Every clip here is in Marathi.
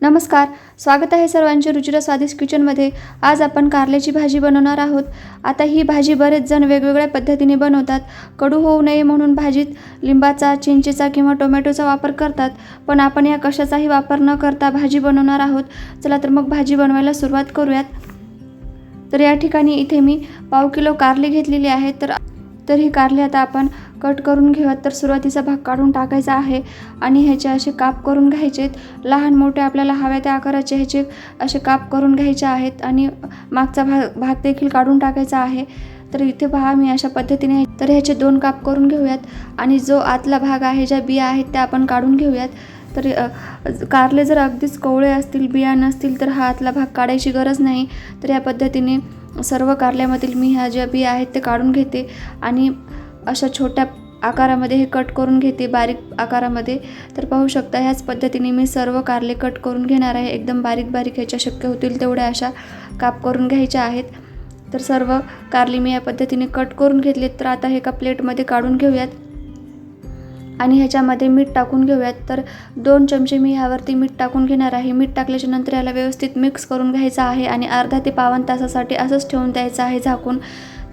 नमस्कार. स्वागत आहे सर्वांचे रुचिरा स्वादिष्ट किचनमध्ये. आज आपण कारल्याची भाजी बनवणार आहोत. आता ही भाजी बरेच जण वेगवेगळ्या पद्धतीने बनवतात. कडू होऊ नये म्हणून भाजीत लिंबाचा चिंचेचा किंवा टोमॅटोचा वापर करतात. पण आपण या कशाचाही वापर न करता भाजी बनवणार आहोत. चला तर मग भाजी बनवायला सुरुवात करूयात. तर या ठिकाणी इथे मी पाव किलो कारली घेतलेली आहेत तर तर ही कारले आता आपण कट करून घेऊयात. तर सुरुवातीचा भाग काढून टाकायचा आहे आणि ह्याचे असे काप करून घ्यायचेत. लहान मोठे आपल्याला हव्या त्या आकाराचे ह्याचे असे काप करून घ्यायचे आहेत आणि मागचा भाग भाग देखील काढून टाकायचा आहे. तर इथे पहा मी अशा पद्धतीने तर ह्याचे दोन काप करून घेऊयात आणि जो आतला भाग आहे ज्या बिया आहेत त्या आपण काढून घेऊयात. तर कारले जर अगदीच कोवळे असतील बिया नसतील तर हा आतला भाग काढायची गरज नाही. तर या पद्धतीने सर्व कारल्यामधील मी ह्या ज्या बिया आहेत ते काढून घेते आणि अशा छोट्या आकारामध्ये हे कट करून घेते बारीक आकारामध्ये. तर पाहू शकता ह्याच पद्धतीने मी सर्व कारले कट करून घेणार आहे. एकदम बारीक बारीक ह्याच्या शक्य होतील तेवढ्या अशा काप करून घ्यायच्या आहेत. तर सर्व कारली मी या पद्धतीने कट करून घेतले तर आता हे एका प्लेटमध्ये काढून घेऊयात. आणि ह्याच्यामध्ये मीठ टाकून घेऊयात. तर दोन चमचे मी ह्यावरती मीठ टाकून घेणार आहे. मीठ टाकल्याच्या नंतर याला व्यवस्थित मिक्स करून घ्यायचं आहे आणि अर्धा ते पावन तासासाठी असंच ठेवून द्यायचं आहे झाकून.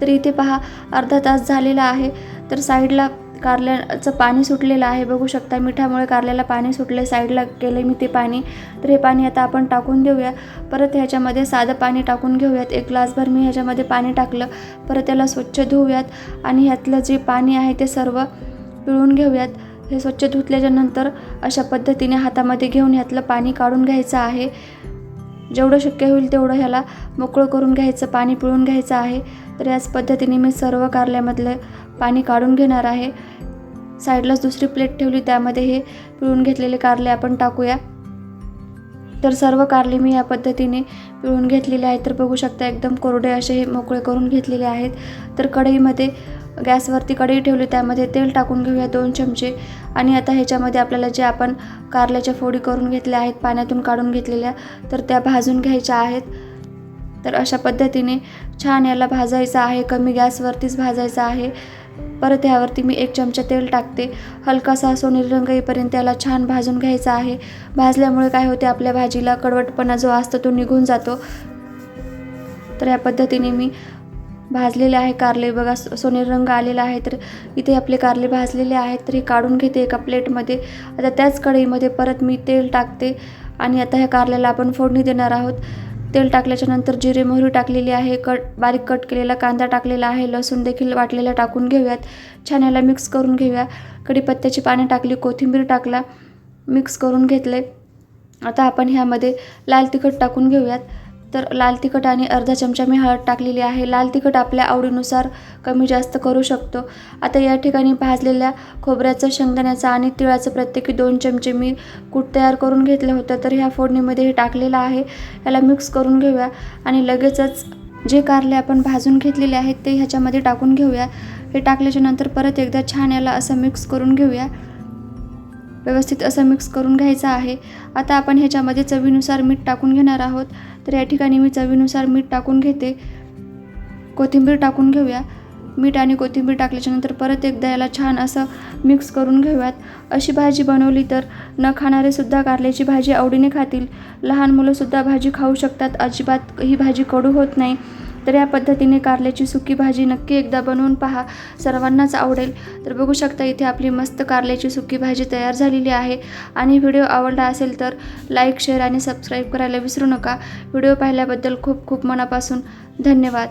तर इथे पहा अर्धा तास झालेला आहे. तर साईडला कारल्याचं पाणी सुटलेलं आहे. बघू शकता मिठामुळे कारल्याला पाणी सुटले साईडला केले मी ते पाणी. तर हे पाणी आता आपण टाकून देऊया. परत ह्याच्यामध्ये साधं पाणी टाकून घेऊयात. एक ग्लासभर मी ह्याच्यामध्ये पाणी टाकलं. परत त्याला स्वच्छ धुवूयात आणि ह्यातलं जे पाणी आहे ते सर्व पिळून घेऊयात. हे स्वच्छ धुतल्याच्यानंतर अशा पद्धतीने हातामध्ये घेऊन ह्यातलं पाणी काढून घ्यायचं आहे. जेवढं शक्य होईल तेवढं ह्याला मोकळं करून घ्यायचं पाणी पिळून घ्यायचं आहे. तर याच पद्धतीने मी सर्व कारल्यामधलं पाणी काढून घेणार आहे. साईडलाच दुसरी प्लेट ठेवली त्यामध्ये हे पिळून घेतलेले कारले आपण टाकूया. तर सर्व कारले मी या पद्धतीने पिळून घेतलेले आहेत. तर बघू शकता एकदम कोरडे असे हे मोकळे करून घेतलेले आहेत. तर कढईमध्ये गॅसवरती कढई ठेवली त्यामध्ये तेल टाकून घेऊया दोन चमचे. आणि आता ह्याच्यामध्ये आपल्याला जे आपण कारल्याच्या फोडी करून घेतल्या आहेत पाण्यातून काढून घेतलेल्या तर त्या भाजून घ्यायच्या आहेत. तर अशा पद्धतीने छान याला भाजायचं आहे कमी गॅसवरतीच भाजायचं आहे. परत ह्यावरती मी एक चमचा तेल टाकते. हलकासा सोनेरी रंग येईपर्यंत त्याला छान भाजून घ्यायचा आहे. भाजल्यामुळे काय होते आपल्या भाजीला कडवटपणा जो असतो तो निघून जातो. तर या पद्धतीने मी भाजलेले आहे कारले. बघा सोनेरी रंग आलेला आहे. तर इथे आपले कारले भाजलेले आहेत. तर हे काढून घेते एका प्लेटमध्ये. आता त्याच कढईमध्ये परत मी तेल टाकते. आणि आता ह्या कारल्याला आपण फोडणी देणार आहोत. तेल टाकल्याच्यानंतर जिरे मोहरी टाकलेली आहे. कट बारीक कट केलेला कांदा टाकलेला आहे. लसूण देखील वाटलेला टाकून घेऊयात. छान याला मिक्स करून घेऊया. कढीपत्त्याची पाने टाकली कोथिंबीर टाकला मिक्स करून घेतले. आता आपण ह्यामध्ये लाल तिखट टाकून घेऊयात. तर लाल तिखट आणि अर्धा चमचा मी हळद टाकलेली आहे. लाल तिखट आपल्या आवडीनुसार कमी जास्त करू शकतो. आता या ठिकाणी भाजलेल्या खोबऱ्याचं शेंगदाण्याचं आणि तिळाचं प्रत्येकी दोन चमचे मी कूट तयार करून घेतलं होतं. तर ह्या फोडणीमध्ये हे टाकलेलं आहे. याला मिक्स करून घेऊया आणि लगेचच जे कारले आपण भाजून घेतलेले आहेत ते ह्याच्यामध्ये टाकून घेऊया. हे टाकल्याच्या नंतर परत एकदा छान याला असं मिक्स करून घेऊया. व्यवस्थित असं मिक्स करून घ्यायचं आहे. आता आपण ह्याच्यामध्ये चवीनुसार मीठ टाकून घेणार आहोत. तर या ठिकाणी मी चवीनुसार मीठ टाकून घेते. कोथिंबीर टाकून घेऊया. मीठ आणि कोथिंबीर टाकल्याच्यानंतर परत एकदा याला छान असं मिक्स करून घेऊयात. अशी भाजी बनवली तर न खाणारेसुद्धा कारल्याची भाजी आवडीने खातील. लहान मुलंसुद्धा भाजी खाऊ शकतात. अजिबात ही भाजी कडू होत नाही. तर या पद्धतीने कारल्याची सुकी भाजी नक्की एकदा बनवून पहा. सर्वांनाच आवडेल. तर बघू शकता इथे आपली मस्त कारल्याची सुकी भाजी तयार झालेली आहे. आणि व्हिडिओ आवडला असेल तर लाईक शेअर आणि सबस्क्राईब करायला विसरू नका. व्हिडिओ पाहिल्याबद्दल खूप खूप मनापासून धन्यवाद.